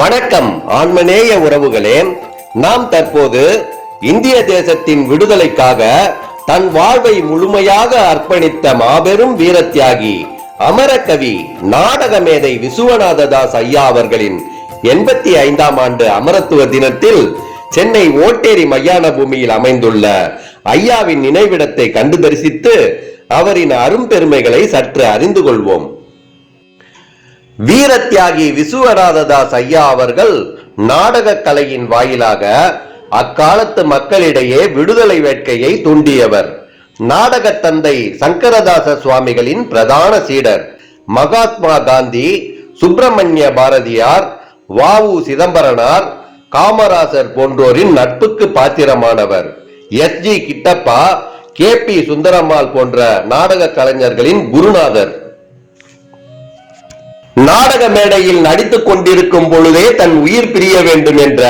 வணக்கம். ஆன்மநேய உறவுகளே. நாம் தற்போது இந்திய தேசத்தின் விடுதலைக்காக தன் வாழ்வை முழுமையாக அர்ப்பணித்த மாபெரும் வீரத்தியாகி அமரகவி நாடக மேதை விசுவநாத தாஸ் ஐயா அவர்களின் எண்பத்தி ஐந்தாம் ஆண்டு அமரத்துவ தினத்தில் சென்னை ஓட்டேரி மையான பூமியில் அமைந்துள்ள ஐயாவின் நினைவிடத்தை கண்டு தரிசித்து அவரின் அரும்பெருமைகளை சற்று அறிந்து கொள்வோம். வீரத்தியாகி விசுவநாததாஸ் ஐயா அவர்கள் நாடக கலையின் வாயிலாக அக்காலத்து மக்களிடையே விடுதலை வேட்கையை தூண்டியவர். நாடக தந்தை சங்கரதாச சுவாமிகளின் பிரதான சீடர். மகாத்மா காந்தி சுப்பிரமணிய பாரதியார் வாவு சிதம்பரனார் காமராசர் போன்றோரின் நட்புக்கு பாத்திரமானவர். S G Kittappa K B Sundarammal போன்ற நாடக கலைஞர்களின் குருநாதர். நாடக மேடையில் நடித்துக் கொண்டிருக்கும் பொழுதே தன் உயிர் பிரிய வேண்டும் என்ற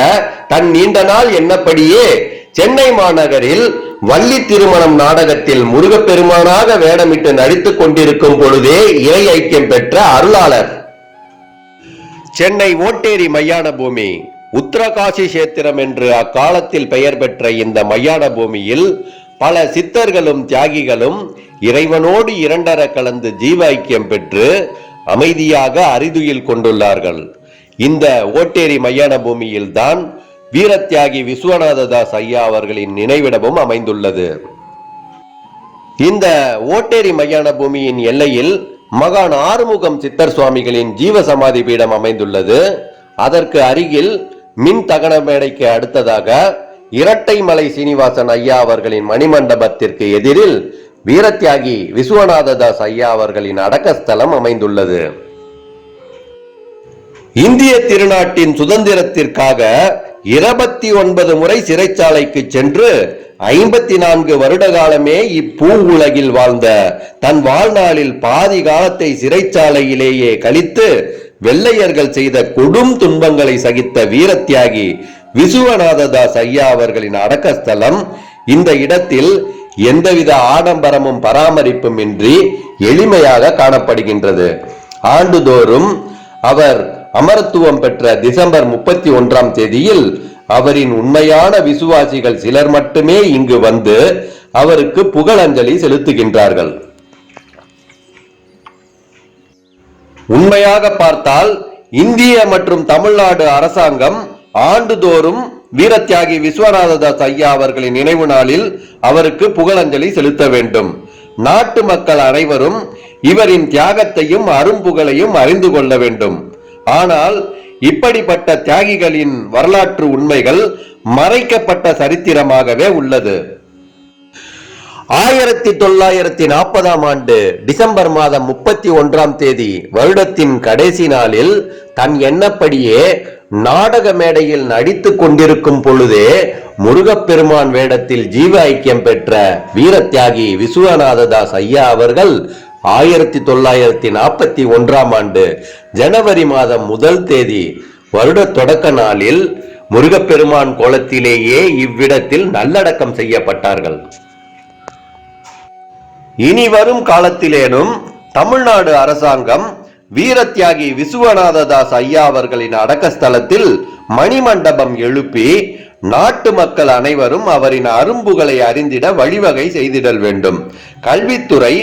தன் நீண்ட நாள் எண்ணப்படியே சென்னை மாநகரில் வள்ளி திருமணம் நாடகத்தில் முருகப்பெருமானாக வேடமிட்டு நடித்துக் கொண்டிருக்கும் பொழுதே இறை ஐக்கியம் பெற்ற அருளாளர். சென்னை ஓட்டேரி மையான பூமி உத்தரகாசி சேத்திரம் என்று அக்காலத்தில் பெயர் பெற்ற இந்த மையான பூமியில் பல சித்தர்களும் தியாகிகளும் இறைவனோடு இரண்டர கலந்து ஜீவ ஐக்கியம் பெற்று அமைதியாக அரிதுயில் கொண்டுள்ளார்கள். இந்த ஓட்டேரி மையான பூமியில் தான் வீரத்தியாகி விஸ்வநாததாஸ் ஐயா அவர்களின் நினைவிடமும் அமைந்துள்ளது. இந்த ஓட்டேரி மையான பூமியின் எல்லையில் மகான் ஆறுமுகம் சித்தர் சுவாமிகளின் ஜீவ சமாதி பீடம் அமைந்துள்ளது. அதற்கு அருகில் மின் தகன மேடைக்கு அடுத்ததாக இரட்டைமலை சீனிவாசன் ஐயா அவர்களின் மணிமண்டபத்திற்கு எதிரில் வீரத்தியாகி விஸ்வநாததாஸ் ஐயா அவர்களின் அடக்கஸ்தலம் அமைந்துள்ளது. இந்திய திருநாட்டின் சுதந்திரத்திற்காக இருபத்தி ஒன்பது முறை சிறைச்சாலைக்கு சென்று ஐம்பத்தி நான்கு வருட காலமே இப்பூ உலகில் வாழ்ந்த தன் வாழ்நாளில் பாதி காலத்தை சிறைச்சாலையிலேயே கழித்து வெள்ளையர்கள் செய்த கொடும் துன்பங்களை சகித்த வீரத்தியாகி விசுவநாததாஸ் ஐயா அவர்களின் அடக்கஸ்தலம் இந்த இடத்தில் எந்தவித ஆடம்பரமும் பராமரிப்பும் இன்றி எளிமையாக காணப்படுகின்றது. ஆண்டுதோறும் அவர் அமரத்துவம் பெற்ற டிசம்பர் முப்பத்தி ஒன்றாம் தேதியில் அவரின் உண்மையான விசுவாசிகள் சிலர் மட்டுமே இங்கு வந்து அவருக்கு புகழஞ்சலி செலுத்துகின்றார்கள். உண்மையாக பார்த்தால் இந்திய மற்றும் தமிழ்நாடு அரசாங்கம் ஆண்டுதோறும் வீரத்தியாகி விஸ்வநாததாஸ் ஐயா அவர்களின் நினைவு நாளில் அவருக்கு புகழஞ்சலி செலுத்த வேண்டும். நாட்டு மக்கள் அனைவரும் இவரின் தியாகத்தையும் அரும்புகளையும் அறிந்து கொள்ள வேண்டும். ஆனால் இப்படிப்பட்ட தியாகிகளின் வரலாற்று உண்மைகள் மறைக்கப்பட்ட சரித்திரமாகவே உள்ளது. ஆயிரத்தி தொள்ளாயிரத்தி நாற்பதாம் ஆண்டு டிசம்பர் மாதம் முப்பத்தி ஒன்றாம் தேதி வருடத்தின் கடைசி நாளில் தன் எண்ணப்படியே நாடக மேடையில் நடித்து கொண்டிருக்கும் பொழுதே முருகப்பெருமான் வேடத்தில் ஜீவ ஐக்கியம் பெற்ற வீரத்தியாகி விஸ்வநாததாஸ் ஐயா அவர்கள் ஆயிரத்தி தொள்ளாயிரத்தி நாற்பத்தி ஒன்றாம் ஆண்டு ஜனவரி மாதம் முதல் தேதி வருட தொடக்க நாளில் முருகப்பெருமான் கோலத்திலேயே இவ்விடத்தில் நல்லடக்கம் செய்யப்பட்டார்கள். இனி வரும் காலத்திலேனும் தமிழ்நாடு அரசாங்கம் வீரத்தியாகி விசுவநாததாஸ் ஐயா அவர்களின் அடக்கஸ்தலத்தில் மணிமண்டபம் எழுப்பி நாட்டு மக்கள் அனைவரும் அவரின் அரும்புகளை அறிந்திட வழிவகை செய்திடல் வேண்டும். கல்வித்துறை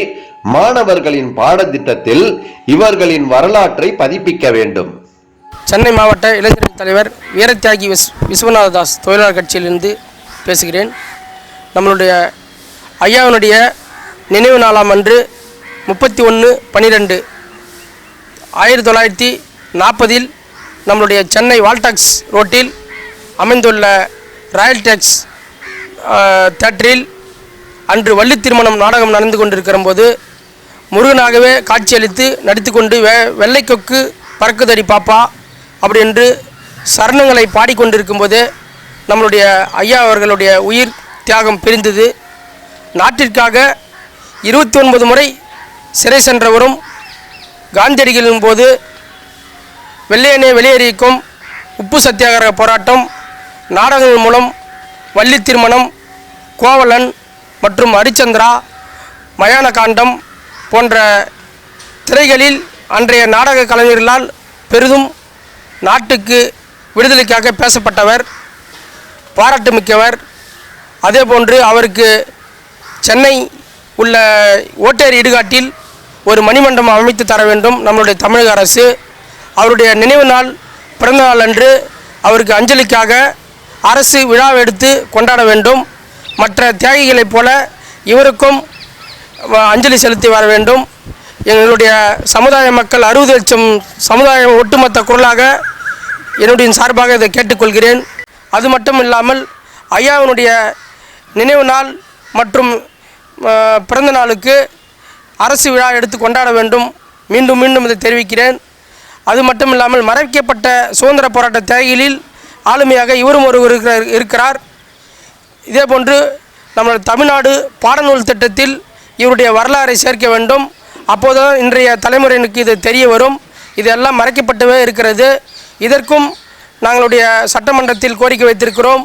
மாணவர்களின் பாடத்திட்டத்தில் இவர்களின் வரலாற்றை பதிப்பிக்க வேண்டும். சென்னை மாவட்ட இளைஞரணி தலைவர் வீரத்தியாகி விஸ் விஸ்வநாததாஸ் தொழிலாளர் கட்சியிலிருந்து பேசுகிறேன். நம்மளுடைய ஐயாவினுடைய நினைவு நாளாம் அன்று முப்பத்தி ஒன்று பன்னிரெண்டு ஆயிரத்தி தொள்ளாயிரத்தி நாற்பதில் நம்மளுடைய சென்னை வால்டாக்ஸ் ரோட்டில் அமைந்துள்ள ராயல் டேக்ஸ் தேட்டரில் அன்று வள்ளி திருமணம் நாடகம் நடந்து கொண்டிருக்கிற போது முருகனாகவே காட்சியளித்து நடித்துக்கொண்டு வெ வெள்ளை கொக்கு பறக்குதடி பாப்பா அப்படி என்று சரணங்களை பாடிக்கொண்டிருக்கும் போது நம்மளுடைய ஐயா அவர்களுடைய உயிர் தியாகம் பிரிந்தது. நாட்டிற்காக இருபத்தி ஒன்பது முறை சிறை சென்றவரும் காந்தியடிகளின் போது வெள்ளையனே வெளியேறிக்கும் உப்பு சத்தியாகிரக போராட்டம் நாடகங்கள் மூலம் வள்ளி திருமணம் கோவலன் மற்றும் ஹரிச்சந்திரா மயான காண்டம் போன்ற திரைகளில் அன்றைய நாடக கலைஞர்களால் பெரிதும் நாட்டுக்கு விடுதலைக்காக பேசப்பட்டவர் பாராட்டு மிக்கவர் அதே போன்று அவருக்கு சென்னை உள்ள ஓட்டேரி இடுகாட்டில் ஒரு மணிமண்டபம் அமைத்து தர வேண்டும். நம்மளுடைய தமிழக அரசு அவருடைய நினைவு நாள் பிறந்த நாள் அன்று அவருக்கு அஞ்சலிக்காக அரசு விழாவை எடுத்து கொண்டாட வேண்டும். மற்ற தியாகிகளைப் போல இவருக்கும் அஞ்சலி செலுத்தி வர வேண்டும். எங்களுடைய சமுதாய மக்கள் அறுபது லட்சம் சமுதாயம் ஒட்டுமொத்த குரலாக என்னுடைய சார்பாக இதை கேட்டுக்கொள்கிறேன். அது மட்டும் இல்லாமல் ஐயாவினுடைய நினைவு நாள் மற்றும் பிறந்த நாளுக்கு அரசு விழா எடுத்து கொண்டாட வேண்டும். மீண்டும் மீண்டும் இதை தெரிவிக்கிறேன். அது மட்டும் இல்லாமல் மறைக்கப்பட்ட சுதந்திர போராட்ட தியாகிகளில் ஆளுமையாக இவரும் ஒருவர் இருக்கிறார். இருக்கிறார் இதேபோன்று நம்மளது தமிழ்நாடு பாடநூல் திட்டத்தில் இவருடைய வரலாறை சேர்க்க வேண்டும். அப்போதுதான் இன்றைய தலைமுறையினுக்கு இது தெரிய வரும். இதெல்லாம் மறைக்கப்பட்டவே இருக்கிறது. இதற்கும் நாங்களுடைய சட்டமன்றத்தில் கோரிக்கை வைத்திருக்கிறோம்.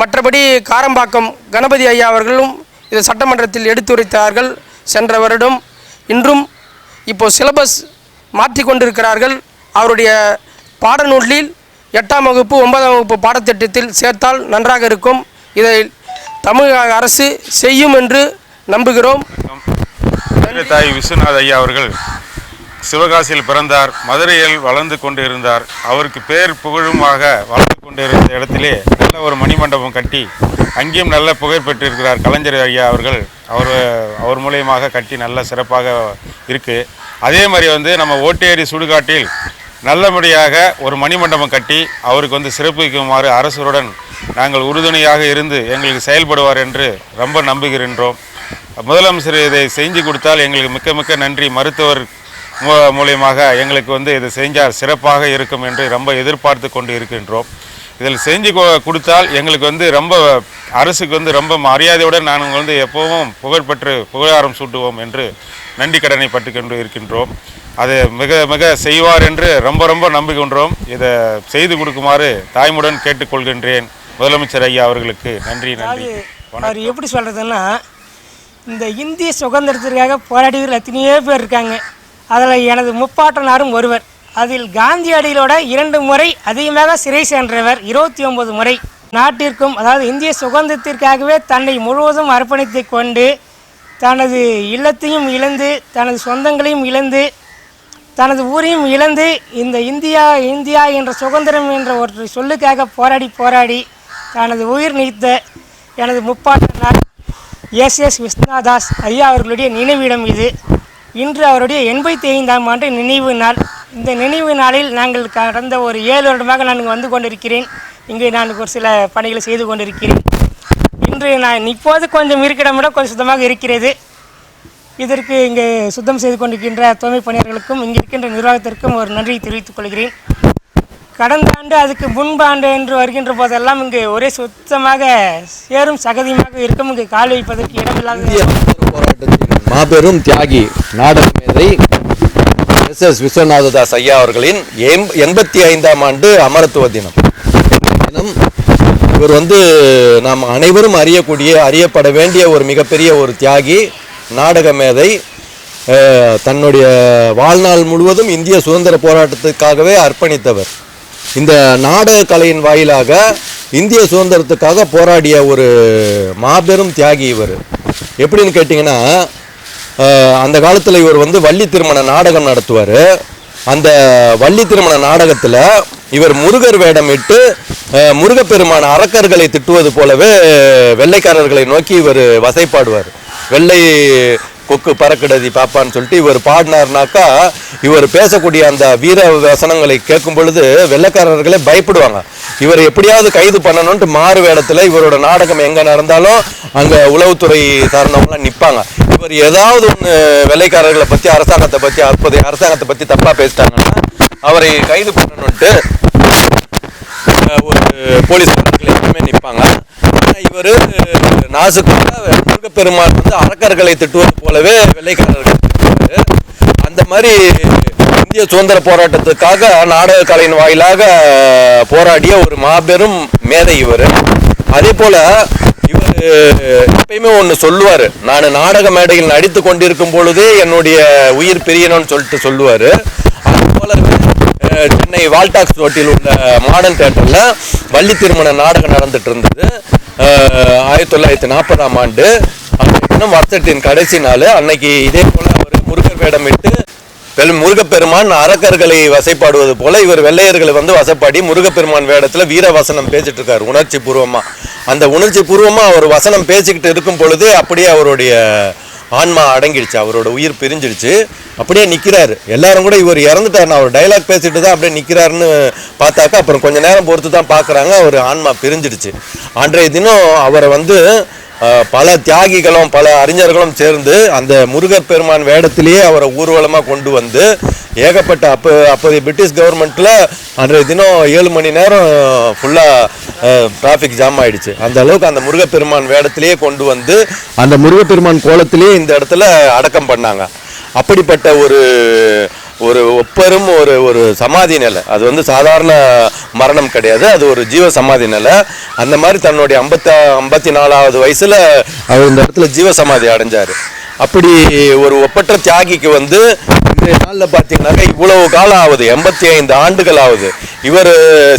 மற்றபடி காரம்பாக்கம் கணபதி ஐயா அவர்களும் இதை சட்டமன்றத்தில் எடுத்துரைத்தார்கள். சென்ற வருடம் இன்றும் இப்போ சிலபஸ் மாற்றி கொண்டிருக்கிறார்கள் அவருடைய பாடநூலில் எட்டாம் வகுப்பு ஒன்பதாம் வகுப்பு பாடத்திட்டத்தில் சேர்த்தால் நன்றாக இருக்கும். இதை தமிழக அரசு செய்யும் என்று நம்புகிறோம். தாய் விஸ்வநாத் ஐயா அவர்கள் சிவகாசியில் பிறந்தார் மதுரையில் வளர்ந்து கொண்டு இருந்தார் அவருக்கு பேர் புகழுமாக வளர்ந்து கொண்டு இருந்த இடத்திலே நல்ல ஒரு மணிமண்டபம் கட்டி அங்கேயும் நல்ல புகழ் பெற்றிருக்கிறார் கலைஞர் ஐயா அவர்கள். அவர் அவர் மூலியமாக கட்டி நல்ல சிறப்பாக இருக்குது அதே மாதிரி வந்து நம்ம ஓட்டேரி சுடுகாட்டில் நல்லபடியாக ஒரு மணிமண்டபம் கட்டி அவருக்கு வந்து சிறப்பிக்குமாறு அரசருடன் நாங்கள் உறுதுணையாக இருந்து எங்களுக்கு செயல்படுவார் என்று ரொம்ப நம்புகின்றோம். முதலமைச்சர் இதை செஞ்சு கொடுத்தால் எங்களுக்கு மிக்க மிக்க நன்றி. மருத்துவர் மூலியமாக எங்களுக்கு வந்து இதை செஞ்சால் சிறப்பாக இருக்கும் என்று ரொம்ப எதிர்பார்த்து கொண்டு இருக்கின்றோம் இதில் செஞ்சு கொடுத்தால் எங்களுக்கு வந்து ரொம்ப அரசுக்கு வந்து ரொம்ப மரியாதையுடன் நாங்கள் வந்து எப்பவும் புகழ்பெற்று புகழாரம் சூட்டுவோம் என்று நன்றி கடனை பட்டு கொண்டு இருக்கின்றோம். அதை மிக மிக செய்வார் என்று ரொம்ப ரொம்ப நம்புகின்றோம். இதை செய்து கொடுக்குமாறு தாய்முடன் கேட்டுக்கொள்கின்றேன் முதலமைச்சர் ஐயா அவர்களுக்கு நன்றி நன்றி. அவர் எப்படி சொல்கிறதுன்னா இந்த இந்திய சுதந்திரத்திற்காக போராடியவர்கள் எத்தனையோ பேர் இருக்காங்க. அதில் எனது முப்பாட்டனாரும் ஒருவர். அதில் காந்தியடிகளோட இரண்டு முறை அதிகமாக சிறை சென்றவர் இருபத்தி ஒன்பது முறை. நாட்டிற்கும் அதாவது இந்திய சுதந்திரத்திற்காகவே தன்னை முழுவதும் அர்ப்பணித்து கொண்டு தனது இல்லத்தையும் இழந்து தனது சொந்தங்களையும் இழந்து தனது ஊரையும் இழந்து இந்த இந்தியா இந்தியா என்ற சுதந்திரம் என்ற ஒரு சொல்லுக்காக போராடி போராடி தனது உயிர் நீத்த எனது முப்பாட்டனார் எஸ் எஸ் விஸ்வநாதாஸ் ஐயா அவர்களுடைய நினைவிடம் இது. இன்று அவருடைய எண்பத்தி ஐந்தாம் ஆண்டு நினைவு நாள். இந்த நினைவு நாளில் நாங்கள் கடந்த ஒரு ஏழு வருடமாக நான் வந்து கொண்டிருக்கிறேன். இங்கு நான் ஒரு சில பணிகளை செய்து கொண்டிருக்கிறேன். இன்று நான் இப்போது கொஞ்சம் இருக்கிற விட கொஞ்சம் சுத்தமாக இருக்கிறது. இதற்கு இங்கே சுத்தம் செய்து கொண்டிருக்கின்ற தூய்மை பணியாளர்களுக்கும் இங்கே இருக்கின்ற நிர்வாகத்திற்கும் ஒரு நன்றியை தெரிவித்துக் கொள்கிறேன். கடந்த ஆண்டு அதுக்கு முன்பாண்டு என்று வருகின்ற போதெல்லாம் இங்கு ஒரே சுத்தமாக சேரும் சகதியுமாக இருக்கும். இங்கு கால் வைப்பதற்கு இடமில்லாத சுதந்திர போராட்டத்தின் மாபெரும் தியாகி நாடக மேதை எஸ் எஸ் விஸ்வநாததாஸ் ஐயா அவர்களின் எம் எண்பத்தி ஐந்தாம் ஆண்டு அமரத்துவ தினம். தினம் இவர் வந்து நாம் அனைவரும் அறியக்கூடிய அறியப்பட வேண்டிய ஒரு மிகப்பெரிய ஒரு தியாகி நாடக மேதை தன்னுடைய வாழ்நாள் முழுவதும் இந்திய சுதந்திர போராட்டத்துக்காகவே அர்ப்பணித்தவர். இந்த நாடக கலையின் வாயிலாக இந்திய சுதந்திரத்துக்காக போராடிய ஒரு மாபெரும் தியாகி இவர். எப்படின்னு கேட்டிங்கன்னா அந்த காலத்தில் இவர் வந்து வள்ளி திருமண நாடகம் நடத்துவார். அந்த வள்ளி திருமண நாடகத்தில் இவர் முருகர் வேடமிட்டு முருகப்பெருமான அரக்கர்களை திட்டுவது போலவே வெள்ளைக்காரர்களை நோக்கி இவர் வசைப்பாடுவார். வெள்ளை கொக்கு பறக்கிடதி பாப்பான்னு சொல்லிட்டு இவர் பாடினார்னாக்கா இவர் பேசக்கூடிய அந்த வீர வசனங்களை கேட்கும் பொழுது வெள்ளைக்காரர்களே பயப்படுவாங்க. இவர் எப்படியாவது கைது பண்ணணும்ட்டு மாறு வேடத்தில் இவரோட நாடகம் எங்கே நடந்தாலும் அங்கே உளவுத்துறை சார்ந்தவங்களாம் நிற்பாங்க இவர் ஏதாவது ஒன்று வெள்ளைக்காரர்களை பற்றி அரசாங்கத்தை பற்றி அப்போதைய அரசாங்கத்தை பற்றி தப்பாக பேசிட்டாங்கன்னா அவரை கைது பண்ணணுன்ட்டு ஒரு போலீஸ்காரர்கள் எப்பவுமே நிற்பாங்க ஆனால் இவர் நாசுக்காக முருகப்பெருமாள் வந்து அரக்கர்களை திட்டுவது போலவே வெள்ளைக்காரர்கள் அந்த மாதிரி இந்திய சுதந்திர போராட்டத்துக்காக நாடக கலையின் வாயிலாக போராடிய ஒரு மாபெரும் மேதை இவர். அதே போல இவர் எப்பயுமே ஒன்று சொல்லுவார். நான் நாடக மேடையில் நடித்து கொண்டிருக்கும் பொழுதே என்னுடைய உயிர் பிரியணும்னு சொல்லிட்டு சொல்லுவார். அது போல சென்னை வால்டாக்ஸ் ரோட்டில் உள்ள மாடர்ன் தேட்டரில் வள்ளி திருமண நாடகம் நடந்துட்டு இருந்தது. ஆயிரத்தி தொள்ளாயிரத்தி நாற்பதாம் ஆண்டு. அன்றைய தினம் வருஷத்தின் கடைசி நாள். அன்னைக்கு இதே போல் அவர் முருகர் வேடமிட்டு பெரும் முருகப்பெருமான் அரக்கர்களை வசைப்பாடுவது போல இவர் வெள்ளையர்களை வந்து வசப்பாடி முருகப்பெருமான் வேடத்தில் வீர வசனம் பேசிட்டு இருக்காரு. உணர்ச்சி பூர்வமாக அந்த உணர்ச்சி பூர்வமாக அவர் வசனம் பேசிக்கிட்டு இருக்கும் பொழுது அப்படியே அவருடைய ஆன்மா அடங்கிடுச்சு அவரோட உயிர் பிரிஞ்சிடுச்சு. அப்படியே நிக்கிறாரு. எல்லாரும் கூட இவர் இறந்துட்டாரு அவர் டைலாக் பேசிட்டு தான் அப்படியே நிக்கிறாருன்னு பார்த்தாக்கா அப்புறம் கொஞ்ச நேரம் பொறுத்து தான் பார்க்குறாங்க அவர் ஆன்மா பிரிஞ்சிடுச்சு. அன்றைய தினம் அவரை வந்து பல தியாகிகளும் பல அறிஞர்களும் சேர்ந்து அந்த முருகர் பெருமான் வேடத்திலேயே அவரை ஊர்வலமாக கொண்டு வந்து ஏகப்பட்ட அப்போ அப்போதைய பிரிட்டிஷ் கவர்மெண்ட்டில் அன்றைய தினம் ஏழு மணி நேரம் ஃபுல்லாக டிராஃபிக் ஜாம் ஆகிடுச்சு அந்த அளவுக்கு அந்த முருகப்பெருமான் வேடத்திலேயே கொண்டு வந்து அந்த முருகப்பெருமான் கோலத்திலேயே இந்த இடத்துல அடக்கம் பண்ணாங்க. அப்படிப்பட்ட ஒரு ஒரு ஒப்பரும் ஒரு ஒரு சமாதி நிலை. அது வந்து சாதாரண மரணம் கிடையாது. அது ஒரு ஜீவ சமாதி நிலை. அந்த மாதிரி தன்னுடைய ஐம்பத்த ஐம்பத்தி நாலாவது வயசுல அவர் இந்த இடத்துல ஜீவ சமாதி அடைஞ்சாரு. அப்படி ஒரு ஒப்பற்ற தியாகிக்கு வந்து இன்றைய நாளில் பார்த்தீங்கன்னாக்கா இவ்வளவு காலம் ஆகுது எண்பத்தி ஐந்து ஆண்டுகள் ஆகுது இவர்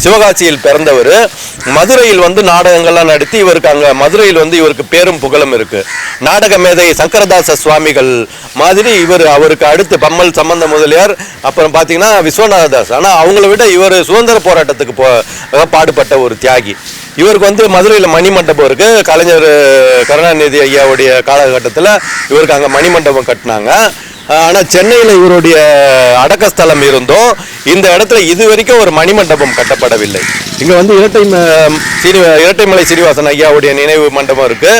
சிவகாசியில் பிறந்தவர். மதுரையில் வந்து நாடகங்கள்லாம் நடத்தி இவருக்கு அங்கே மதுரையில் வந்து இவருக்கு பேரும் புகழும் இருக்குது நாடக மேதை சங்கரதாச சுவாமிகள் மாதிரி இவர் அவருக்கு அடுத்து பம்மல் சம்பந்த முதலியார் அப்புறம் பார்த்தீங்கன்னா விஸ்வநாததாஸ். ஆனால் அவங்கள விட இவர் சுதந்திர போராட்டத்துக்கு போ பாடுபட்ட ஒரு தியாகி. இவருக்கு வந்து மதுரையில் மணிமண்டபம் இருக்கு. கலைஞர் கருணாநிதி ஐயாவுடைய காலகட்டத்தில் இவருக்கு அங்கே மணிமண்டபம் கட்டினாங்க. ஆனால் சென்னையில் இவருடைய அடக்கஸ்தலம் இருந்தும். இந்த இடத்துல இது வரைக்கும் ஒரு மணிமண்டபம் கட்டப்படவில்லை. இங்கே வந்து இரட்டை சீனி இரட்டைமலை சீனிவாசன் ஐயாவுடைய நினைவு மண்டபம் இருக்கு.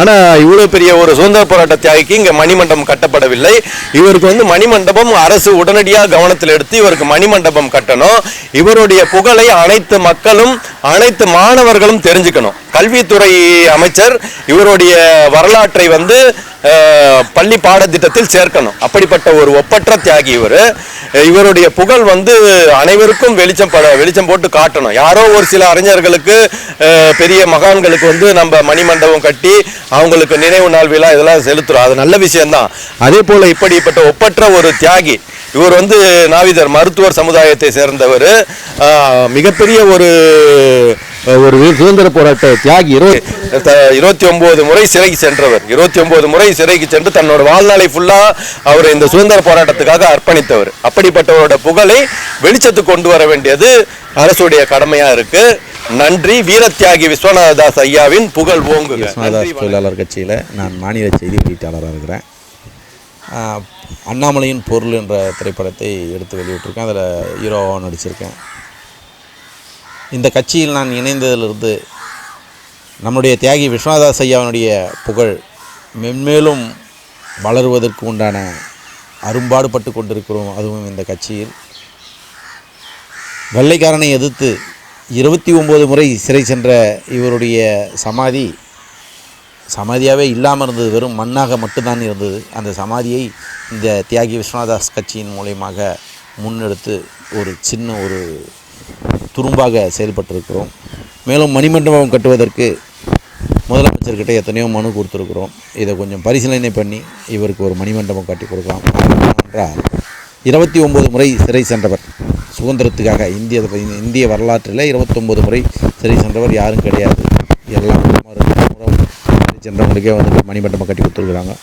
ஆனால் இவ்வளோ பெரிய ஒரு சுதந்திர போராட்ட தியாகிக்கு இங்கே மணிமண்டபம் கட்டப்படவில்லை. இவருக்கு வந்து மணிமண்டபம் அரசு உடனடியாக கவனத்தில் எடுத்து இவருக்கு மணிமண்டபம் கட்டணும். இவருடைய புகழை அனைத்து மக்களும் அனைத்து மாணவர்களும் தெரிஞ்சுக்கணும். கல்வித்துறை அமைச்சர் இவருடைய வரலாற்றை வந்து பள்ளி பாடத்திட்டத்தில் சேர்க்கணும். அப்படிப்பட்ட ஒரு ஒப்பற்ற தியாகி இவர். இவருடைய புகழ் வந்து அனைவருக்கும் வெளிச்சம் பட வெளிச்சம் போட்டு காட்டணும். யாரோ ஒரு சில அறிஞர்களுக்கு பெரிய மகான்களுக்கு வந்து நம்ம மணிமண்டபம் கட்டி அவங்களுக்கு நினைவு நாள் விழா இதெல்லாம் செலுத்துறோம். அது நல்ல விஷயம்தான். அதே போல் இப்படிப்பட்ட ஒப்பற்ற ஒரு தியாகி இவர் வந்து நாவிதர் மருத்துவர் சமுதாயத்தை சேர்ந்தவர். மிகப்பெரிய ஒரு ஒரு சுதந்திர போராட்ட தியாகி இருபத்தி ஒன்பது முறை சிறைக்கு சென்றவர். இருபத்தி ஒன்பது முறை சிறைக்கு சென்று தன்னோட வாழ்நாளை ஃபுல்லா அவர் இந்த சுதந்திர போராட்டத்துக்காக அர்ப்பணித்தவர். அப்படிப்பட்டவரோட புகழை வெளிச்சத்துக்கு கொண்டு வர வேண்டியது அரசுடைய கடமையா இருக்கு. நன்றி. வீரத்தியாகி விஸ்வநாததாஸ் ஐயாவின் புகழ் நன்றி, விஸ்வநாதாஸ். தொழிலாளர் கட்சியில் நான் மாநில செய்தி வெளியீட்டாளராக இருக்கிறேன். அண்ணாமலையின் பொருள் என்ற திரைப்படத்தை எடுத்து வெளியிட்டிருக்கேன். அதில் ஹீரோவாக நடிச்சிருக்கேன். இந்த கட்சியில் நான் இணைந்ததிலிருந்து நம்முடைய தியாகி விஸ்வநாதாஸ் ஐயாவினுடைய புகழ் மென்மேலும் வளருவதற்கு உண்டான அரும்பாடுபட்டு கொண்டிருக்கிறோம் அதுவும் இந்த கட்சியில். வெள்ளைக்காரனை எதிர்த்து இருபத்தி ஒம்பது முறை சிறை சென்ற இவருடைய சமாதி சமாதியாகவே இல்லாமல் இருந்தது வெறும் மண்ணாக மட்டும்தான் இருந்தது. அந்த சமாதியை இந்த தியாகி விஸ்வநாதாஸ் கட்சியின் மூலயமாக முன்னெடுத்து ஒரு சின்ன ஒரு துரும்பாக செயல்பட்டிருக்கிறோம். மேலும் மணிமண்டபம் கட்டுவதற்கு முதலமைச்சர்கிட்ட எத்தனையோ மனு கொடுத்துருக்குறோம். இதை கொஞ்சம் பரிசீலனை பண்ணி இவருக்கு ஒரு மணிமண்டபம் கட்டி கொடுக்கலாம். என்றால் இருபத்தி ஒம்பது முறை சிறை சென்றவர். சுதந்திரத்துக்காக இந்திய இந்திய வரலாற்றில் இருபத்தொம்பது முறை சிறை சென்றவர் யாரும் கிடையாது. எல்லாம் சிறை சென்றவங்களுக்கே வந்துட்டு மணிமண்டபம் கட்டி கொடுத்துருக்குறாங்க.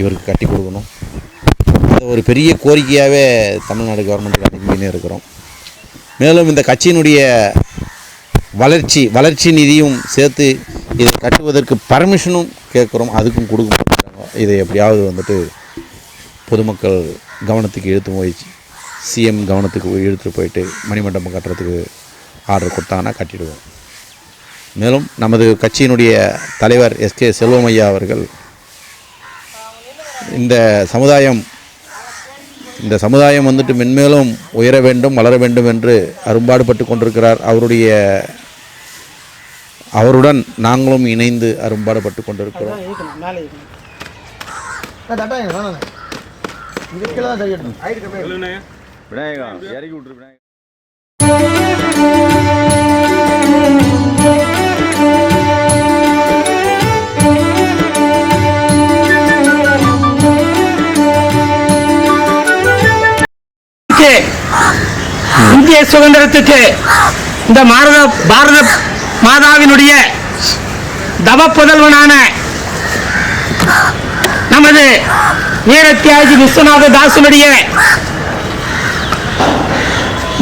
இவருக்கு கட்டி கொடுக்கணும். அது ஒரு பெரிய கோரிக்கையாகவே தமிழ்நாடு கவர்மெண்ட்டுக்கு அனுப்பினே இருக்கிறோம். மேலும் இந்த கட்சியினுடைய வளர்ச்சி வளர்ச்சி நிதியும் சேர்த்து இதை கட்டுவதற்கு பர்மிஷனும் கேட்குறோம். அதுக்கும் கொடுக்க மாட்டாங்க இதை எப்படியாவது வந்துட்டு பொதுமக்கள் கவனத்துக்கு இழுத்து போய் சிஎம் கவனத்துக்கு இழுத்துட்டு போயிட்டு மணிமண்டபம் கட்டுறதுக்கு ஆர்டர் கொடுத்தாங்கன்னா கட்டிடுவோம். மேலும் நமது கட்சியினுடைய தலைவர் எஸ்கே செல்வமையா அவர்கள் இந்த சமுதாயம் இந்த சமுதாயம் வந்துட்டு மென்மேலும் உயர வேண்டும் வளர வேண்டும் என்று அரும்பாடுபட்டு கொண்டிருக்கிறார். அவருடைய அவருடன் நாங்களும் இணைந்து அரும்பாடுபட்டு கொண்டிருக்கிறோம். இருக்கணும் மேலே இருக்கணும் இந்திய சுதந்திரத்துக்கு இந்த மாரத பாரத மாதாவினுடைய தவ புதல்வனான நமது வீரத்தியாஜி விஸ்வநாத தாசனுடைய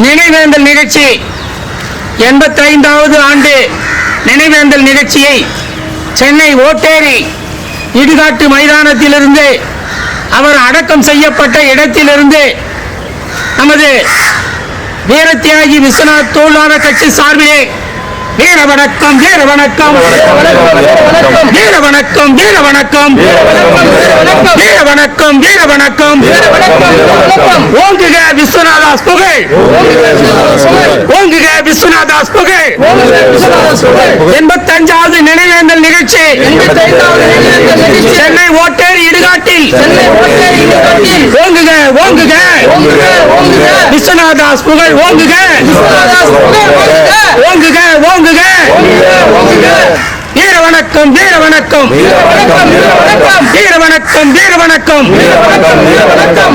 நினைவேந்தல் நிகழ்ச்சி எண்பத்தி ஐந்தாவது ஆண்டு நினைவேந்தல் நிகழ்ச்சியை சென்னை ஓட்டேரி இடுகாட்டு மைதானத்திலிருந்து அவர் அடக்கம் செய்யப்பட்ட இடத்திலிருந்து நமது வீரத்தியாகி விஸ்வநாத் தொழிலாளர் கட்சி சார்பிலே வீர வணக்கம் வீர வணக்கம் வீர வணக்கம் வீர வணக்கம் வீர வணக்கம் வீர வணக்கம் ஓங்குக விஸ்வநாதாஸ் புகழ். ஓங்குக விஸ்வநாதாஸ் புகழ். எண்பத்தஞ்சாவது நினைவேந்தல் நிகழ்ச்சி. சென்னை ஓட்டேரி இடுகாட்டில். ஓங்குக ஓங்குக. விஸ்வநாதாஸ் புகழ் ஓங்குக. ஓங்குக ஓங்குக. வீர வணக்கம் வீர வணக்கம் வீர வணக்கம் வீர வணக்கம்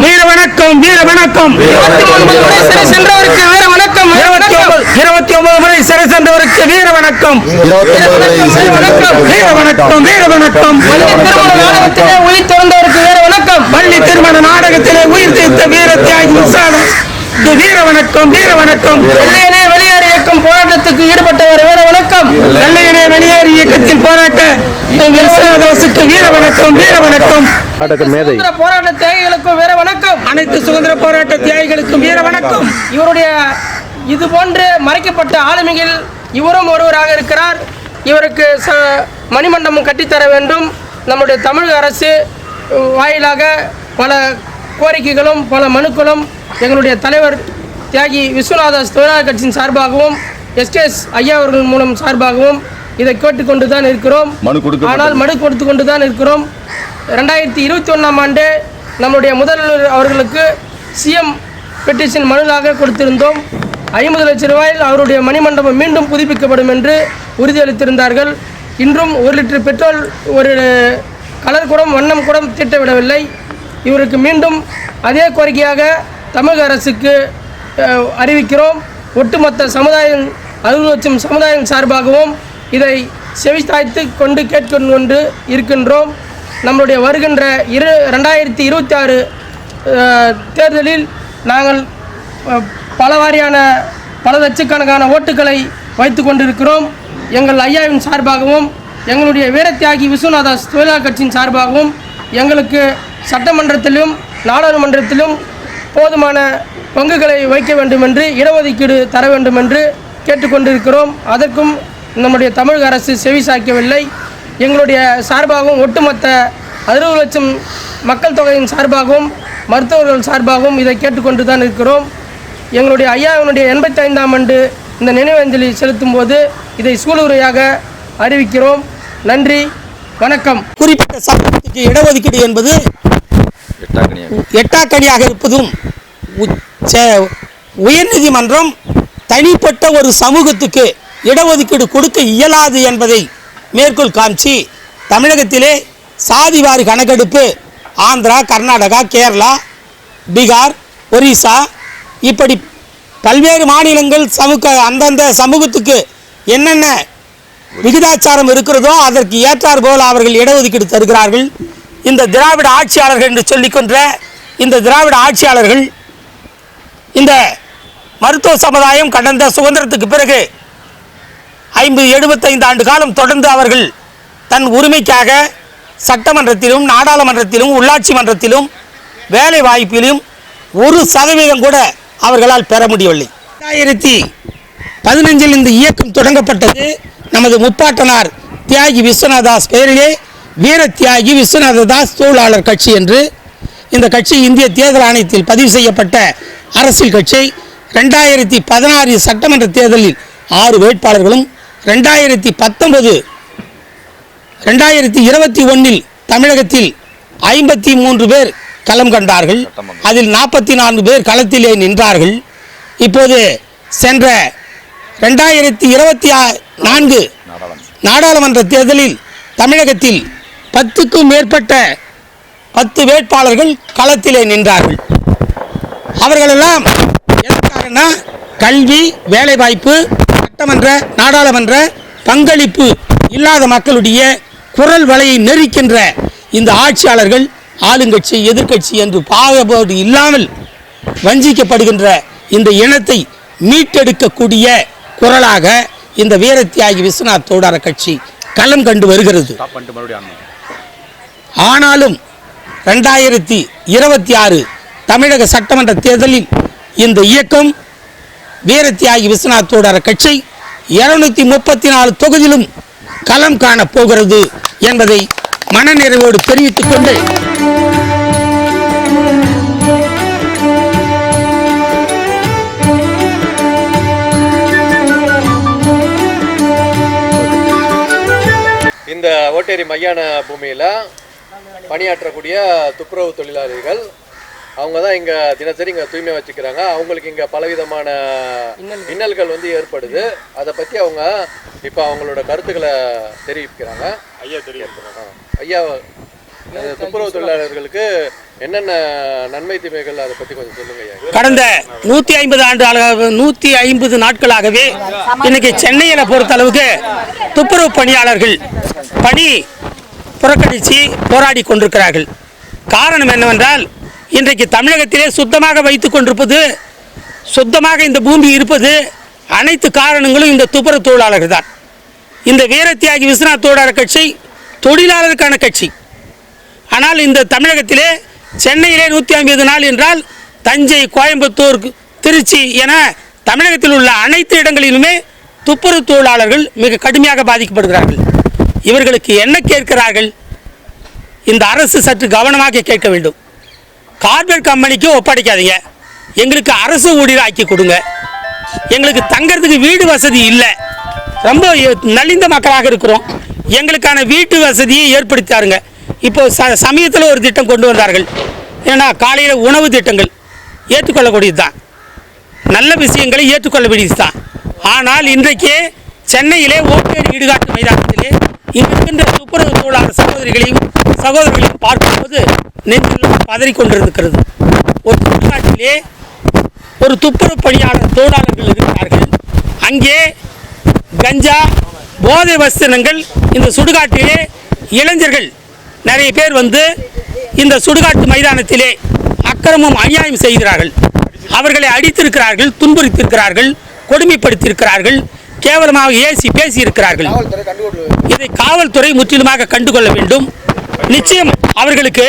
வீர வணக்கம் வீர வணக்கம் சென்றவருக்கு வீர வணக்கம் இருபத்தி ஒன்பது முறை சிறை சென்றவருக்கு வீர வணக்கம் வீர வணக்கம் வீர வணக்கம் உயிர் திறந்தவருக்கு வீர வணக்கம் பள்ளி திருமண நாடகத்திலே உயிர் தீர்த்த வீர தியாகி இது வீர வணக்கம் வீர வணக்கம் இயக்கம் போராட்டத்துக்கு ஈடுபட்டவர் வீர வணக்கம். வெள்ளையனே வெளியேறு இயக்கத்தில் போராட்ட வீர வணக்கம் வீர வணக்கம். சுதந்திர போராட்ட தியாகிகளுக்கும் வீர வணக்கம். அனைத்து சுதந்திர போராட்ட தியாகிகளுக்கும் வீர வணக்கம். இவருடைய இது போன்று மறைக்கப்பட்ட ஆளுமையில் இவரும் ஒருவராக இருக்கிறார். இவருக்கு ச மணிமண்டபம் கட்டித்தர வேண்டும். நம்முடைய தமிழக அரசு வாயிலாக பல கோரிக்கைகளும் பல மனுக்களும் எங்களுடைய தலைவர் தியாகி விஸ்வநாதாஸ் தொழிலாளர் கட்சியின் சார்பாகவும் எஸ்கேஎஸ் ஐயா அவர்கள் மூலம் சார்பாகவும் இதை கேட்டுக்கொண்டு தான் இருக்கிறோம் ஆனால் மனு கொடுத்து கொண்டு தான் இருக்கிறோம். ரெண்டாயிரத்தி இருபத்தி ஒன்றாம் ஆண்டு நம்முடைய முதல்வர் அவர்களுக்கு சிஎம் பெட்டிஷன் மனுவாக கொடுத்திருந்தோம். ஐம்பது லட்சம் ரூபாயில் அவருடைய மணிமண்டபம் மீண்டும் புதுப்பிக்கப்படும் என்று உறுதியளித்திருந்தார்கள். இன்றும் ஒரு லிட்டர் பெட்ரோல் ஒரு கலர் குடம் வண்ணம் குடம் திட்டவிடவில்லை. இவருக்கு மீண்டும் அதே கோரிக்கையாக தமிழக அரசுக்கு அறிவிக்கிறோம். ஒட்டுமொத்த சமுதாயம் அறுபது லட்சம் சமுதாயம் சார்பாகவும் இதை செவிசாய்த்து கொண்டு கேட்கொண்டு இருக்கின்றோம். நம்மளுடைய வருகின்ற இரு ரெண்டாயிரத்தி இருபத்தி ஆறு தேர்தலில் நாங்கள் பல வாரியான பல லட்சக்கணக்கான ஓட்டுகளை வைத்து கொண்டிருக்கிறோம். எங்கள் ஐயாவின் சார்பாகவும் எங்களுடைய வீரத்தியாகி விஸ்வநாதாஸ் தொழிலாளர் கட்சியின் சார்பாகவும் எங்களுக்கு சட்டமன்றத்திலும் நாடாளுமன்றத்திலும் போதுமான பங்குகளை வைக்க வேண்டும் என்று இடஒதுக்கீடு தர வேண்டும் என்று கேட்டுக்கொண்டிருக்கிறோம். அதற்கும் நம்முடைய தமிழக அரசு செவி சாய்க்கவில்லை. எங்களுடைய சார்பாகவும் ஒட்டுமொத்த அறுபது லட்சம் மக்கள் தொகையின் சார்பாகவும் மருத்துவர்கள் சார்பாகவும் இதை கேட்டுக்கொண்டு தான் இருக்கிறோம். எங்களுடைய ஐயாவினுடைய எண்பத்தி ஐந்தாம் ஆண்டு இந்த நினைவஞ்சலி செலுத்தும் போது இதை சூளுரையாக அறிவிக்கிறோம். நன்றி வணக்கம். குறிப்பிட்ட சமூகத்துக்கு இடஒதுக்கீடு என்பது எட்டாக்கணியாக இருப்பதும் உயர்நீதிமன்றம் தனிப்பட்ட ஒரு சமூகத்துக்கு இடஒதுக்கீடு கொடுக்க இயலாது என்பதை மேற்கோள் காமிச்சு தமிழகத்திலே சாதிவாரி கணக்கெடுப்பு ஆந்திரா கர்நாடகா கேரளா பீகார் ஒரிசா இப்படி பல்வேறு மாநிலங்கள் சமூக அந்தந்த சமூகத்துக்கு என்னென்ன விகிதாச்சாரம் இருக்கிறதோ அதற்கு ஏற்றார் போல் அவர்கள் இடஒதுக்கீடு தருகிறார்கள். இந்த திராவிட ஆட்சியாளர்கள் என்று சொல்லிக்கொன்ற இந்த திராவிட ஆட்சியாளர்கள் இந்த மருத்துவ சமுதாயம் கடந்த சுதந்திரத்துக்கு பிறகு ஐம்பது எழுபத்தைந்து ஆண்டு காலம் தொடர்ந்து அவர்கள் தன் உரிமைக்காக சட்டமன்றத்திலும் நாடாளுமன்றத்திலும் உள்ளாட்சி மன்றத்திலும் வேலை வாய்ப்பிலும் ஒரு சதவீதம் கூட அவர்களால் பெற முடியவில்லை. ரெண்டாயிரத்தி பதினஞ்சில் இந்த இயக்கம் தொடங்கப்பட்டது. நமது முப்பாட்டனார் தியாகி விஸ்வநாதாஸ் பெயரிலே வீர தியாகி விஸ்வநாததாஸ் தொழிலாளர் கட்சி என்று இந்த கட்சி இந்திய தேர்தல் ஆணையத்தில் பதிவு செய்யப்பட்ட அரசியல் கட்சி ரெண்டாயிரத்தி பதினாறு சட்டமன்ற தேர்தலில் ஆறு வேட்பாளர்களும் ரெண்டாயிரத்தி பத்தொன்பது ரெண்டாயிரத்தி இருபத்தி ஒன்றில் தமிழகத்தில் ஐம்பத்தி மூன்று பேர் களம் கண்டார்கள். அதில் நாற்பத்தி நான்கு பேர் களத்திலே நின்றார்கள். இப்போது சென்ற ரெண்டாயிரத்தி இருபத்தி நான்கு நாடாளுமன்ற தேர்தலில் தமிழகத்தில் பத்துக்கும் மேற்பட்ட பத்து வேட்பாளர்கள் களத்திலே நின்றார்கள். அவர்களெல்லாம் எதற்காகனா கல்வி வேலைவாய்ப்பு சட்டமன்ற நாடாளுமன்ற பங்களிப்பு இல்லாத மக்களுடைய குரல் வலையை நெரிக்கின்ற இந்த ஆட்சியாளர்கள் ஆளுங்கட்சி எதிர்க்கட்சி என்று பாகுபாடு இல்லாமல் வஞ்சிக்கப்படுகின்ற இந்த இனத்தை மீட்டெடுக்கக்கூடிய குரலாக இந்த வீரத்தியாகி விஸ்வநாத் தோடார கட்சி களம் கண்டு வருகிறது. ஆனாலும் ரெண்டாயிரத்தி இருபத்தி ஆறு தமிழக சட்டமன்ற தேர்தலில் இந்த இயக்கம் வீரத்தியாகி விஸ்வநாத்தோடர கட்சி இருநூத்தி முப்பத்தி நாலு தொகுதியிலும் களம் காணப் போகிறது என்பதை மனநிறைவோடு தெரிவித்துக் கொண்டு இந்த ஓட்டேரி மையான பூமியில் பணியாற்றக்கூடிய துப்புரவு தொழிலாளிகள் அவங்க தான் இங்கே தினசரி இங்கே தூய்மை வச்சுக்கிறாங்க. அவங்களுக்கு இங்கே பலவிதமான இன்னல்கள். வந்து ஏற்படுது. அதை பற்றி அவங்க இப்போ அவங்களோட கருத்துக்களை தெரிவிக்கிறாங்க. ஐயா தெரிவிக்கிறாங்க ஐயா துப்புரவு தொழிலாளர்களுக்கு என்னென்ன நன்மை தீமைகள் அதை பற்றி கொஞ்சம் சொல்லுங்க ஐயா. கடந்த நூற்றி ஐம்பது ஆண்டு நூற்றி ஐம்பது நாட்களாகவே இன்னைக்கு சென்னையில் பொறுத்தளவுக்கு துப்புரவு பணியாளர்கள் பணி புறக்கணித்து போராடி கொண்டிருக்கிறார்கள். காரணம் என்னவென்றால் இன்றைக்கு தமிழகத்திலே சுத்தமாக வைத்து கொண்டிருப்பது சுத்தமாக இந்த பூமி இருப்பது அனைத்து காரணங்களும் இந்த துப்புரவு தொழிலாளர்கள் தான் இந்த வீரத்தியாகி விஸ்வநாத் தொழிலாளர் கட்சி தொழிலாளருக்கான கட்சி. ஆனால் இந்த தமிழகத்திலே சென்னையிலே நூற்றி ஐம்பது நாள் என்றால் தஞ்சை கோயம்புத்தூர் திருச்சி என தமிழகத்தில் உள்ள அனைத்து இடங்களிலுமே துப்புரவு தொழிலாளர்கள் மிக கடுமையாக பாதிக்கப்படுகிறார்கள். இவர்களுக்கு என்ன கேட்கிறார்கள்? இந்த அரசு சற்று கவனமாக கேட்க வேண்டும். கார்பரேட் கம்பெனிக்கு ஒப்படைக்காதீங்க. எங்களுக்கு அரசு ஊழியர் ஆக்கி கொடுங்க. எங்களுக்கு தங்கறதுக்கு வீடு வசதி இல்லை. ரொம்ப நலிந்த மக்களாக இருக்கிறோம். எங்களுக்கான வீட்டு வசதியை ஏற்படுத்தாருங்க. இப்போ ச சமயத்தில் ஒரு திட்டம் கொண்டு வந்தார்கள். ஏன்னா காலையில் உணவு திட்டங்கள் ஏற்றுக்கொள்ளக்கூடியது தான். நல்ல விஷயங்களை ஏற்றுக்கொள்ள வேண்டியது தான். ஆனால் இன்றைக்கு சென்னையிலே ஓட்டேரி ஈடுகாட்டு மைதானத்திலே இங்கு இருக்கின்ற துப்புரவு தொழிலாளர் சகோதரிகளையும் சகோதரர்களையும் பார்க்கும்போது நெஞ்சில் பதறிக்கொண்டிருக்கிறது. ஒரு சுடுகாட்டிலே ஒரு துப்புரவு பணியாளர் தொழிலாளர்கள் இருக்கிறார்கள். அங்கே கஞ்சா போதை வஸ்திரங்கள் இந்த சுடுகாட்டிலே இளைஞர்கள் நிறைய பேர் வந்து இந்த சுடுகாட்டு மைதானத்திலே அக்கிரமம் அநியாயம் செய்கிறார்கள். அவர்களை அடித்திருக்கிறார்கள் துன்புறுத்தியிருக்கிறார்கள் கொடுமைப்படுத்தியிருக்கிறார்கள் கேவலமாக ஏசி பேசியிருக்கிறார்கள். இதை காவல்துறை முற்றிலுமாக கண்டுகொள்ள வேண்டும். நிச்சயம் அவர்களுக்கு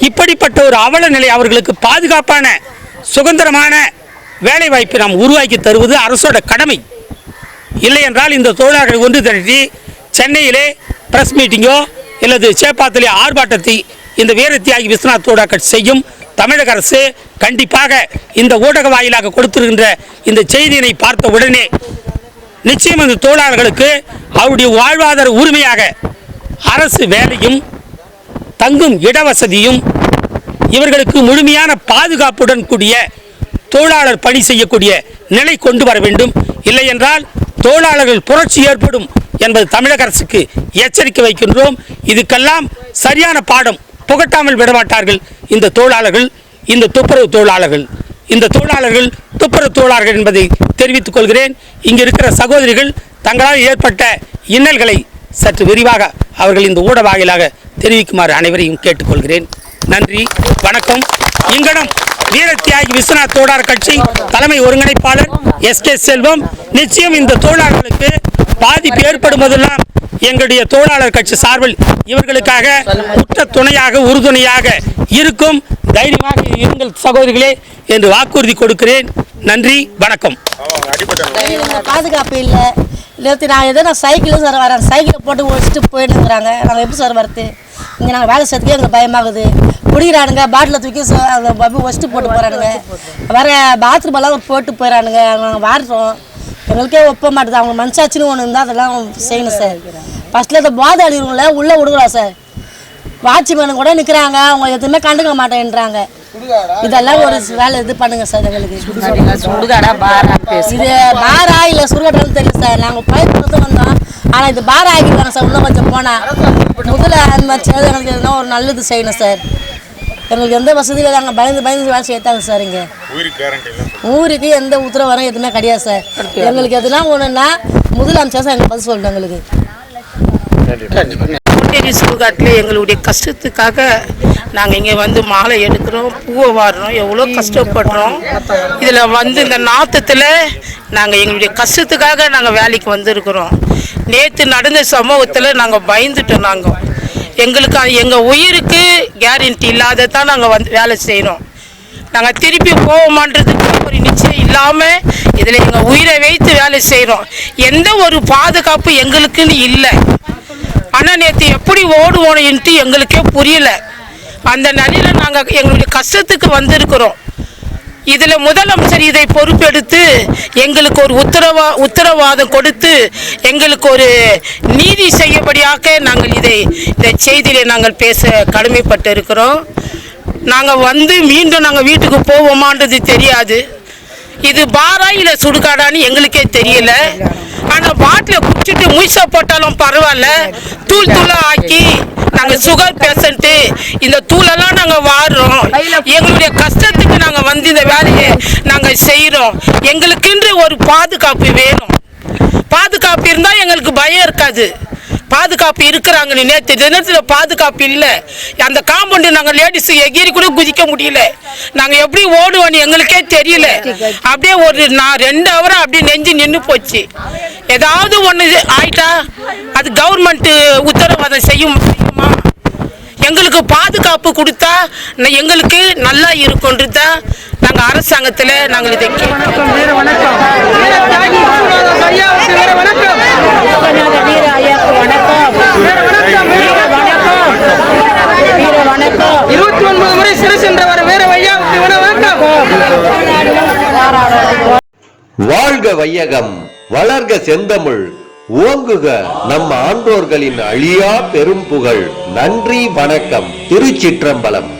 இப்படிப்பட்ட ஒரு அவல நிலை அவர்களுக்கு பாதுகாப்பான சுதந்திரமான வேலை வாய்ப்பை நாம் உருவாக்கி தருவது அரசோட கடமை. இல்லை என்றால் இந்த தொழிலாளர்கள் ஒன்று திரட்டி சென்னையிலே பிரஸ் மீட்டிங்கோ அல்லது சேப்பாத்திலே ஆர்ப்பாட்டத்தை இந்த வீரத்தியாகி விஸ்வநாத் தோடா செய்யும் தமிழக அரசு கண்டிப்பாக இந்த ஊடக வாயிலாக கொடுத்திருக்கின்ற இந்த செய்தியினை பார்த்த உடனே நிச்சயம் இந்த தொழிலாளர்களுக்கு அவருடைய வாழ்வாதார உரிமையாக அரசு வேலையும் தங்கும் இடவசதியும் இவர்களுக்கு முழுமையான பாதுகாப்புடன் கூடிய தொழிலாளர் பணி செய்யக்கூடிய நிலை கொண்டு வர வேண்டும். இல்லை என்றால் தொழிலாளர்கள் புரட்சி ஏற்படும் என்பது தமிழக அரசுக்கு எச்சரிக்கை வைக்கின்றோம். இதுக்கெல்லாம் சரியான பாடம் புகட்டாமல் விடமாட்டார்கள் இந்த தொழிலாளர்கள் இந்த துப்புரவு தொழிலாளர்கள். இந்த தொழிலாளர்கள் துப்புரவு தொழிலாளர்கள் என்பதை தெரிவித்துக் கொள்கிறேன். இங்கு இருக்கிற சகோதரிகள் தங்களால் ஏற்பட்ட இன்னல்களை சற்று விரிவாக அவர்கள் இந்த ஊட வாயிலாக தெரிவிக்குமாறு அனைவரையும் கேட்டுக்கொள்கிறேன். நன்றி வணக்கம். இங்கனம். வீரத்தியாகி விஸ்வநாத் தோடார் கட்சி தலைமை ஒருங்கிணைப்பாளர் எஸ் கே செல்வம். நிச்சயம் இந்த தோழாளர்களுக்கு பாதிப்பு ஏற்படும்போதெல்லாம் எங்களுடைய தோழாளர் கட்சி சார்பில் இவர்களுக்காக உற்ற துணையாக உறுதுணையாக இருக்கும். தைரியமாக இருங்கள் சகோதரிகளே என்று வாக்குறுதி கொடுக்கிறேன். நன்றி வணக்கம். பாதுகாப்பு இல்லை. நேற்று நான் எதோ நான் சைக்கிள் சார் வரேன். சைக்கிளை போட்டு வச்சுட்டு போயிட்டுங்கிறாங்க நாங்கள் எப்படி சார் வரது? இங்கே நாங்கள் வேலை செய்யறதுக்கே எங்களுக்கு பயமாகுது. குடிக்கிறானுங்க பாட்டில் தூக்கி வச்சுட்டு போட்டு போகிறானுங்க வர பாத்ரூம் எல்லாம் போட்டு போயிடறானுங்க நாங்கள் வாடுறோம். எங்களுக்கே ஒப்ப மாட்டுது. அவங்க மனசாட்சின்னு ஒன்று இருந்தால் அதெல்லாம் செய்யணும் சார். ஃபஸ்ட்டில் இந்த போதை அடிக்கிறவங்கள உள்ளே விடுகிறோம் சார்? வாட்ச்மேனு கூட நிற்கிறாங்க அவங்க எதுவுமே கண்டுக்க மாட்டேன்றாங்க. இதெல்லாம் ஒரு வேலை இது பண்ணுங்க சார் எங்களுக்கு. சுடுகாடா பாரா பேசு இது பாரா இல்லை சுருகட்டாலும் தெரியும் சார். நாங்கள் பயன்படுத்த வந்தோம். ஆனால் இது பாரா ஆக்கிடுவாங்க சார். இன்னும் கொஞ்சம் போனால் முதல்ல அந்த மாதிரி செய்து எங்களுக்கு எதுனா ஒரு நல்லது செய்யணும் சார். எங்களுக்கு எந்த வசதியும் இல்லை. நாங்கள் பயந்து பயந்து வேலை செய்யத்தாங்க சார் இங்கே. ஊருக்கு எந்த உத்தரவாதம் எதுவுமே கிடையாது சார். எங்களுக்கு எதுனா ஒன்றுன்னா முதலமைச்சர் சார் எங்களுக்கு பதில் சொல்லணும் எங்களுக்கு. கோட்டேரி சுடுகாட்டில் எங்களுடைய கஷ்டத்துக்காக நாங்கள் இங்கே வந்து மாலை எடுக்கிறோம் பூவை வாடுறோம் எவ்வளோ கஷ்டப்படுறோம். இதில் வந்து இந்த நாத்தத்தில் நாங்கள் எங்களுடைய கஷ்டத்துக்காக நாங்கள் வேலைக்கு வந்திருக்கிறோம். நேற்று நடந்த சம்பவத்தில் நாங்கள் பயந்துட்டோம் நாங்கள் எங்களுக்கு எங்கள் உயிருக்கு கேரண்டி இல்லாத தான் நாங்கள் வந்து வேலை செய்கிறோம் நாங்கள் திருப்பி போவோமான்றதுக்கு ஒரு நிச்சயம் இல்லாமல் இதில் எங்கள் உயிரை வைத்து வேலை செய்கிறோம் எந்த ஒரு பாதுகாப்பு எங்களுக்குன்னு இல்லை. ஆனால் நேற்று எப்படி ஓடுவோன்ட்டு எங்களுக்கே புரியல. அந்த நிலையில் நாங்கள் எங்களுடைய கஷ்டத்துக்கு வந்திருக்கிறோம். இதில் முதலமைச்சர் இதை பொறுப்பெடுத்து எங்களுக்கு ஒரு உத்தரவா உத்தரவாதம் கொடுத்து எங்களுக்கு ஒரு நீதி செய்யபடியாக நாங்கள் இதை இந்த செய்தியிலே நாங்கள் பேச கடமைப்பட்டு இருக்கிறோம் நாங்கள் வந்து மீண்டும் நாங்கள் வீட்டுக்கு போவோமான்றது தெரியாது. இது பாரா இல்லை சுடுகாடான்னு எங்களுக்கே தெரியல. ஆனால் பாட்டில் குடிச்சிட்டு முயசா போட்டாலும் பரவாயில்ல. தூள் தூளாக ஆக்கி நாங்கள் சுகர் பேஷண்ட்டு இந்த தூளெல்லாம் நாங்கள் வாடுறோம். எங்களுடைய கஷ்டத்துக்கு நாங்கள் வந்து இந்த வேலையை நாங்கள் செய்கிறோம் எங்களுக்கென்று ஒரு பாதுகாப்பு வேணும். பாதுகாப்பு இருந்தால் எங்களுக்கு பயம் இருக்காது. பாதுகாப்பு இருக்கிறாங்கன்னு நேற்று தினத்தில் பாதுகாப்பு இல்லை. அந்த காம்பவுண்டு நாங்கள் லேடிஸ் எகிரி கூட குதிக்க முடியல. நாங்கள் எப்படி ஓடுவோன்னு எங்களுக்கே தெரியல. அப்படியே ஒரு நான் ரெண்டு ஹவரம் அப்படியே நெஞ்சு நின்று போச்சு. ஏதாவது ஒன்று ஆயிட்டா அது கவர்மெண்ட்டு உத்தரவாதம் செய்யும் எங்களுக்கு பாதுகாப்பு கொடுத்தா எங்களுக்கு நல்லா இருக்கும்ன்றது தான் நாங்கள் அரசாங்கத்தில் நாங்கள் இதை வணக்கம். இருபத்தி ஒன்பது முறை சிறை சென்றவர் வீர ஐயா வணக்கம் வாழ்க வையகம் வளர்க செந்தமிழ் ஓங்குக நம் ஆன்றோர்களின் அழியா பெரும் புகழ். நன்றி வணக்கம். திருச்சிற்றம்பலம்.